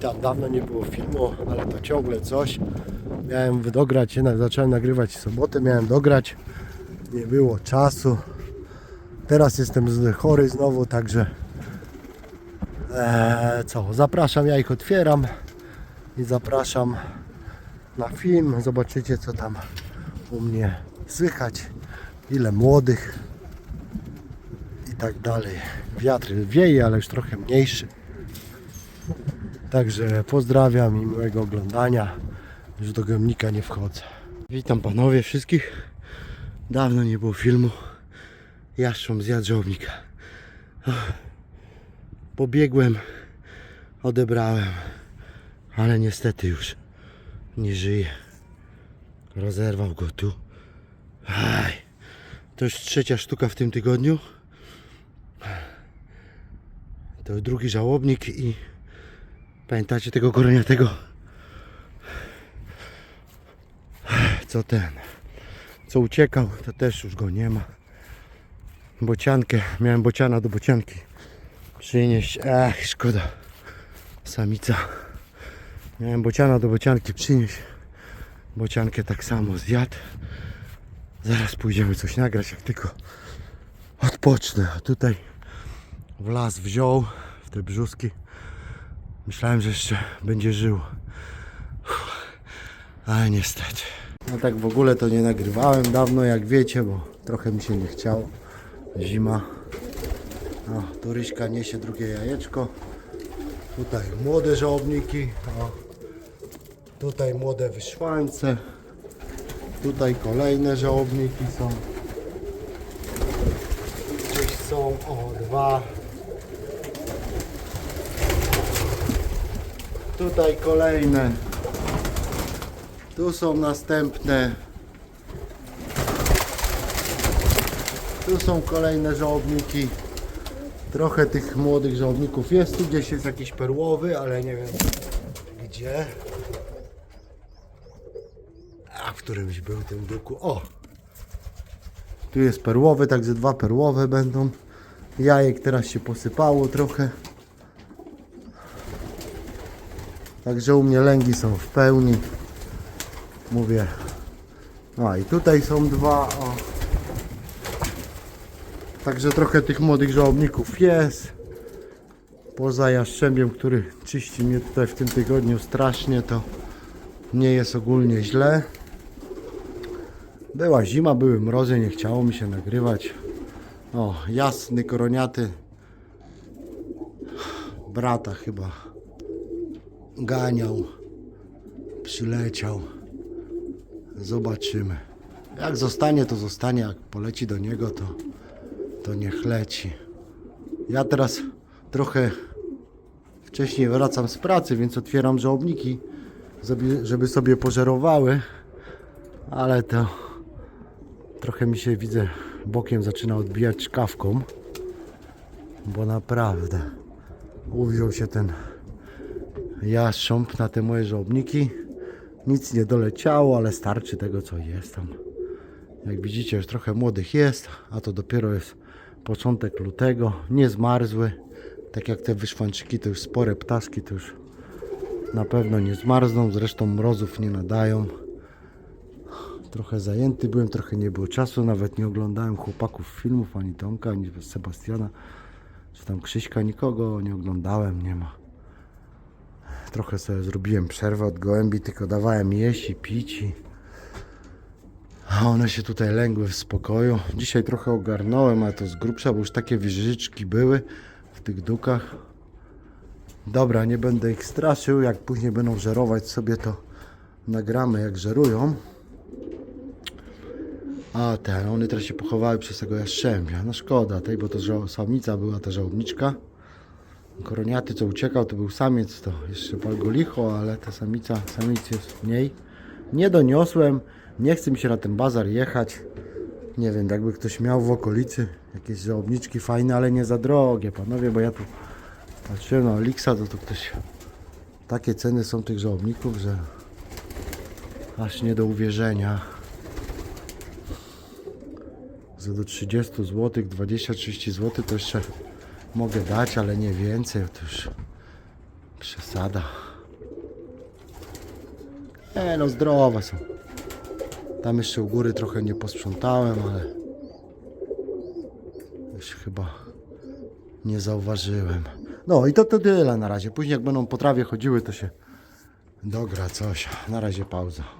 Witam, dawno nie było filmu, ale to ciągle coś. Miałem dograć, zacząłem nagrywać sobotę, miałem dograć. Nie było czasu. Teraz jestem chory znowu, także eee, co, zapraszam, ja ich otwieram i zapraszam na film. Zobaczycie co tam u mnie słychać, ile młodych i tak dalej. Wiatr wieje, ale już trochę mniejszy. Także pozdrawiam i miłego oglądania. Już do gojownika nie wchodzę. Witam panowie wszystkich. Dawno nie było filmu. Jaszcząb zjadł żołnika. Pobiegłem, odebrałem, ale niestety już nie żyje. Rozerwał go tu. Aj, to już trzecia sztuka w tym tygodniu. To drugi żałobnik i Pamiętacie tego koroniatego? Co ten? Co uciekał, to też już go nie ma. Bociankę, miałem bociana do bocianki przynieść. Ach, szkoda. Samica. Miałem bociana do bocianki przynieść. Bociankę tak samo zjadł. Zaraz pójdziemy coś nagrać, jak tylko odpocznę. A tutaj w las wziął w te brzuski. Myślałem, że jeszcze będzie żył. Ale niestety. No tak w ogóle to nie nagrywałem dawno, jak wiecie, bo trochę mi się nie chciało. Zima. O, tu Ryśka niesie drugie jajeczko. Tutaj młode żołobniki. O. Tutaj młode wyszłańce. Tutaj kolejne żołobniki są. Gdzieś są, o, dwa. Tutaj kolejne. Tu są następne. Tu są kolejne żołobniki. Trochę tych młodych żołobników jest. Tu gdzieś jest jakiś perłowy, ale nie wiem gdzie. A w którymś był tym duku. O! Tu jest perłowy, także dwa perłowe będą. Jajek teraz się posypało trochę. Także u mnie lęgi są w pełni. Mówię. No i tutaj są dwa. O. Także trochę tych młodych żołobników jest. Poza jaszczębiem, który czyści mnie tutaj w tym tygodniu strasznie, to nie jest ogólnie źle. Była zima, były mrozy, nie chciało mi się nagrywać. O, jasny koroniaty. Brata chyba ganiał, przyleciał. Zobaczymy. Jak zostanie, to zostanie. Jak poleci do niego, to, to niech leci. Ja teraz trochę wcześniej wracam z pracy, więc otwieram żołobniki, żeby- sobie pożerowały. Ale to trochę mi się widzę bokiem zaczyna odbijać szkawką. Bo naprawdę uwziął się ten jastrząb na te moje żołobniki. Nic nie doleciało, ale starczy tego co jest tam. Jak widzicie już trochę młodych jest, a to dopiero jest początek lutego. Nie zmarzły. Tak jak te wyszwanczyki to już spore ptaszki to już na pewno nie zmarzną. Zresztą mrozów nie nadają. Trochę zajęty byłem, trochę nie było czasu. Nawet nie oglądałem chłopaków filmów, ani Tomka, ani Sebastiana, czy tam Krzyśka, nikogo nie oglądałem, nie ma. Trochę sobie zrobiłem przerwę od gołębi, tylko dawałem jeść i pić i... A one się tutaj lęgły w spokoju. Dzisiaj trochę ogarnąłem, ale to z grubsza, bo już takie wieżyczki były w tych dukach. Dobra, nie będę ich straszył. Jak później będą żerować sobie, to nagramy jak żerują. A ten, one teraz się pochowały przez tego jaszczębia. No szkoda tej, bo to samica była ta żałobniczka. Koroniaty, co uciekał, to był samiec, to jeszcze pal go licho, ale ta samica, samic jest mniej. Nie doniosłem, nie chce mi się na ten bazar jechać. Nie wiem, jakby ktoś miał w okolicy jakieś żałobniczki fajne, ale nie za drogie, panowie, bo ja tu patrzyłem na Elixa, to tu ktoś... Takie ceny są tych żałobników, że aż nie do uwierzenia. Za do 30 zł, 20-30 zł to jeszcze mogę dać, ale nie więcej, to już przesada. E, no zdrowe są. Tam jeszcze u góry trochę nie posprzątałem, ale już chyba nie zauważyłem. No i to, to tyle na razie. Później jak będą po trawie chodziły, to się dogra coś. Na razie pauza.